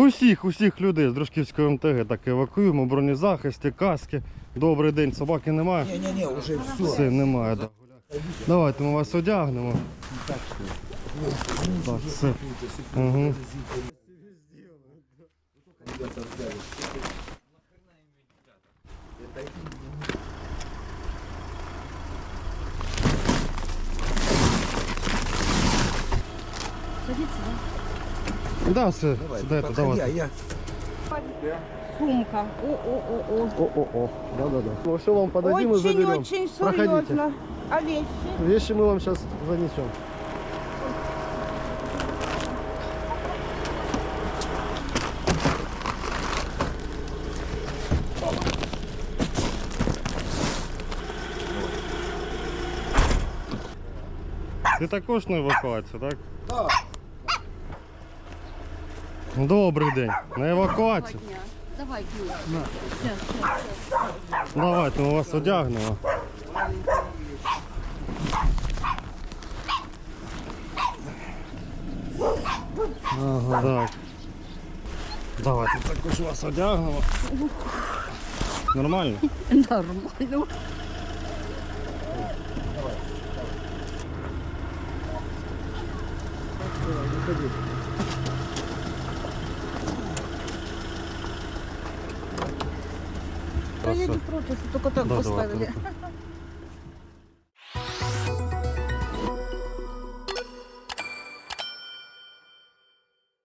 Усіх, усіх людей з Дружківської МТГ так евакуюємо, бронезахисти, каски. Добрий день, собаки немає? Не-не-не, уже все. Все, немає, так. Давайте ми вас одягнемо. Так, все. Угу. Садиться, Да, все, сідайте, Подходи, а давайте. я да? Сумка. О-о-о-о. О-о-о, да-да-да. Ну, все вам подадим и заберем. Очень-очень Проходите. серьезно. А вещи? Вещи мы вам сейчас занесем. Ти також на евакуацію, так? Так. Добрий день. На евакуацію. Давай, Юля. Давайте ми вас одягнемо. Ага, так. Давайте також вас одягнемо. Нормально? Нормально. Я не против, только так поставили.